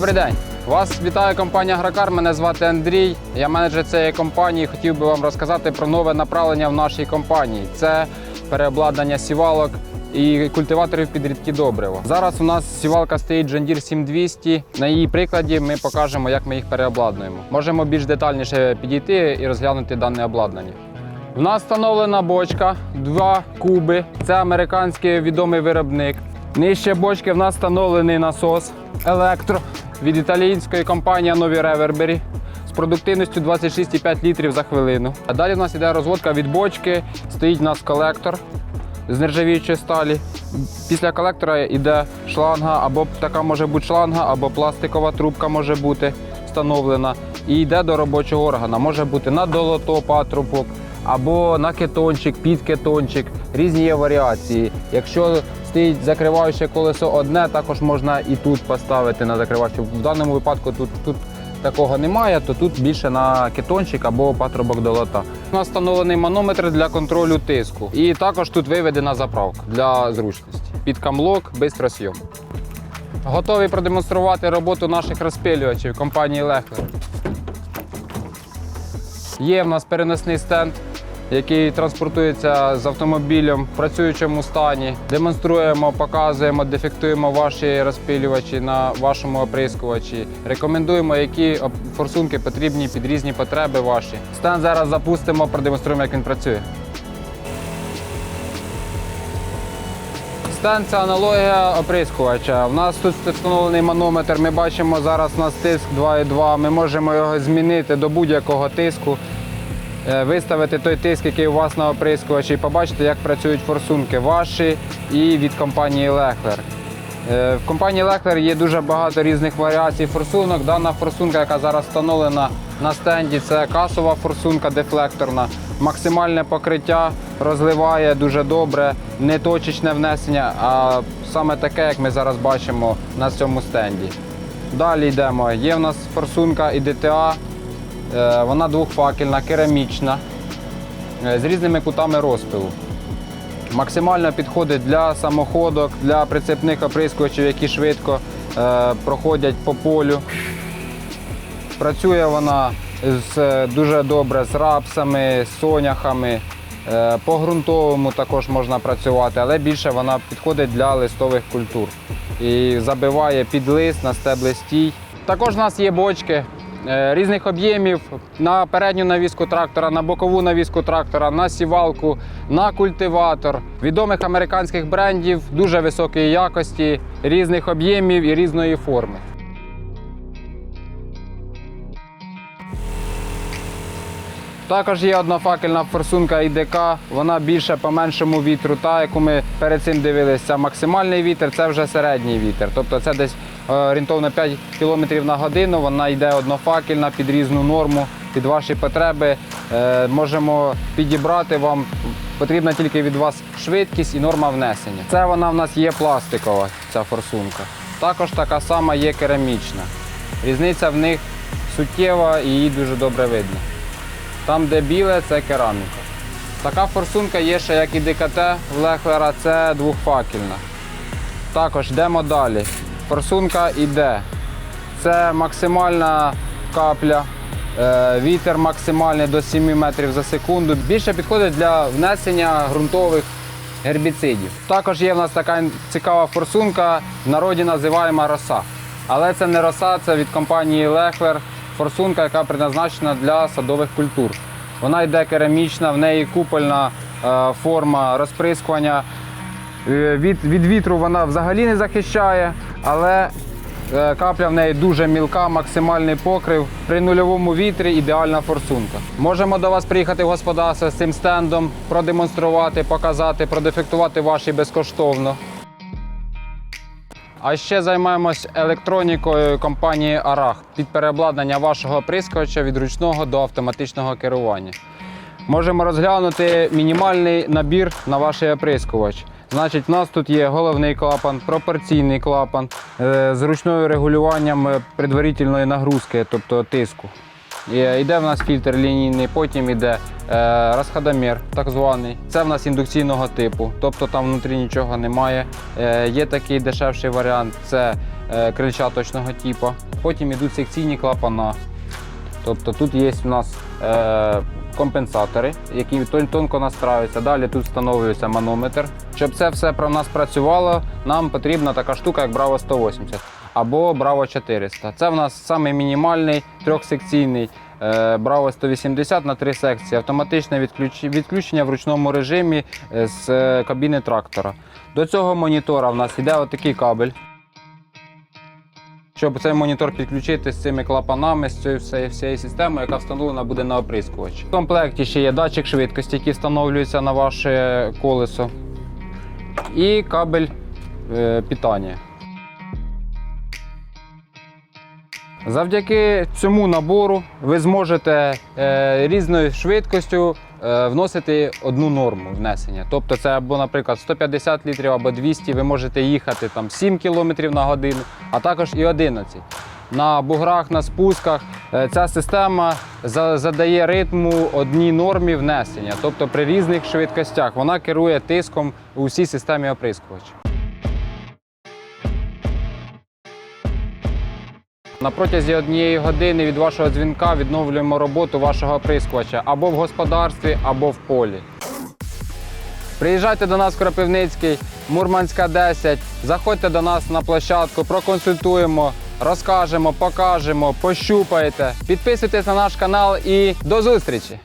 Добрий день. Вас вітає компанія Агрокар. Мене звати Андрій. Я менеджер цієї компанії. Хотів би вам розказати про нове направлення в нашій компанії. Це переобладнання сівалок і культиваторів під рідкі добрива. Зараз у нас сівалка стоїть Deere 7200. На її прикладі ми покажемо, як ми їх переобладнуємо. Можемо більш детальніше підійти і розглянути дане обладнання. У нас встановлена бочка, два куби. Це американський відомий виробник. Нижче бочки в нас встановлений насос електро від італійської компанії Нові Ревербері з продуктивністю 26,5 літрів за хвилину. А далі в нас іде розводка від бочки, стоїть у нас колектор з нержавіючої сталі. Після колектора йде шланга, або така може бути шланга, або пластикова трубка може бути встановлена. І йде до робочого органа. Може бути на долото патрубок, або на кетончик, під кетончик. Різні є варіації. Якщо стоїть закриваюче колесо одне, також можна і тут поставити на закриваючу. В даному випадку тут, тут такого немає, то тут більше на кетончик або патрубок долота. У нас встановлений манометр для контролю тиску. І також тут виведена заправка для зручності. Під камлок, бистросйом. Готовий продемонструвати роботу наших розпилювачів компанії Лехлер. Є в нас переносний стенд, який транспортується з автомобілем в працюючому стані. Демонструємо, показуємо, дефектуємо ваші розпилювачі на вашому оприскувачі. Рекомендуємо, які форсунки потрібні під різні потреби ваші. Стенд зараз запустимо, продемонструємо, як він працює. Стенд це аналогія оприскувача. У нас тут встановлений манометр. Ми бачимо зараз у нас тиск 2,2. Ми можемо його змінити до будь-якого тиску, виставити той тиск, який у вас на оприскувачі, і побачити, як працюють форсунки ваші і від компанії Лехлер. Е, В компанії Лехлер є дуже багато різних варіацій форсунок. Дана форсунка, яка зараз встановлена на стенді, це касова форсунка дефлекторна. Максимальне покриття розливає дуже добре, не точечне внесення, а саме таке, як ми зараз бачимо на цьому стенді. Далі йдемо. Є в нас форсунка і ДТА. Е, Вона двохфакельна, керамічна, е, з різними кутами розпилу. Максимально підходить для самоходок, для прицепних оприскувачів, які швидко е, проходять по полю. Працює вона з, дуже добре з рапсами, з соняхами. По ґрунтовому також можна працювати, але більше вона підходить для листових культур. І забиває під лист на стебле стій. Також у нас є бочки різних об'ємів на передню навіску трактора, на бокову навіску трактора, на сівалку, на культиватор відомих американських брендів дуже високої якості, різних об'ємів і різної форми. Також є однофакельна форсунка ІДК, вона більше по меншому вітру. Та, яку ми перед цим дивилися, максимальний вітер це вже середній вітер. Тобто це десь е, орієнтовно 5 км на годину. Вона йде однофакельна під різну норму, під ваші потреби. Е, Можемо підібрати вам. Потрібна тільки від вас швидкість і норма внесення. Це вона в нас є пластикова, ця форсунка. Також така сама є керамічна. Різниця в них суттєва і її дуже добре видно. Там, де біле, це кераміка. Така форсунка є ще як і ДКТ в Лехлера, це двохфакельна. Також йдемо далі. Форсунка іде. Це максимальна капля, е, вітер максимальний до 7 метрів за секунду. Більше підходить для внесення ґрунтових гербіцидів. Також є в нас така цікава форсунка, в народі називаємо роса. Але це не роса, це від компанії Лехлер. Форсунка, яка предназначена для садових культур. Вона йде керамічна, в неї купольна е, форма розприскування. Е, Від, від вітру вона взагалі не захищає, але е, капля в неї дуже мілка, максимальний покрив. При нульовому вітрі ідеальна форсунка. Можемо до вас приїхати в господарство з цим стендом, продемонструвати, показати, продефектувати ваші безкоштовно. А ще займаємось електронікою компанії Арах під переобладнання вашого оприскувача від ручного до автоматичного керування. Можемо розглянути мінімальний набір на ваш оприскувач. Значить, у нас тут є головний клапан, пропорційний клапан е, з ручною регулюванням е, предварительної нагрузки, тобто тиску. Йде в нас фільтр лінійний, потім йде е, розходомір, так званий. Це в нас індукційного типу, тобто там внутрі нічого немає. Є такий дешевший варіант це крильчаточного типу. Потім йдуть секційні клапана. Тобто тут є у нас е, компенсатори, які тонко настраюються. Далі тут встановлюється манометр. Щоб це все про нас працювало, нам потрібна така штука, як Bravo 180 або Bravo 400. Це в нас самий мінімальний трьохсекційний е, Bravo 180 на три секції. Автоматичне відключ- відключення в ручному режимі е, з е, кабіни трактора. До цього монітора в нас йде отакий кабель. Щоб цей монітор підключити з цими клапанами, з цією всією, системою, яка встановлена буде на оприскувач. В комплекті ще є датчик швидкості, який встановлюється на ваше колесо, і кабель е, питання. Завдяки цьому набору ви зможете е, різною швидкістю вносити одну норму внесення. Тобто це або, наприклад, 150 літрів або 200, ви можете їхати там 7 км на годину, а також і 11. На буграх, на спусках е, ця система задає ритму одній нормі внесення. Тобто при різних швидкостях вона керує тиском у всій системі оприскувача. На протязі однієї години від вашого дзвінка відновлюємо роботу вашого прискувача або в господарстві, або в полі. Приїжджайте до нас в Кропивницький, Мурманська 10. Заходьте до нас на площадку, проконсультуємо, розкажемо, покажемо, пощупайте. Підписуйтесь на наш канал і до зустрічі!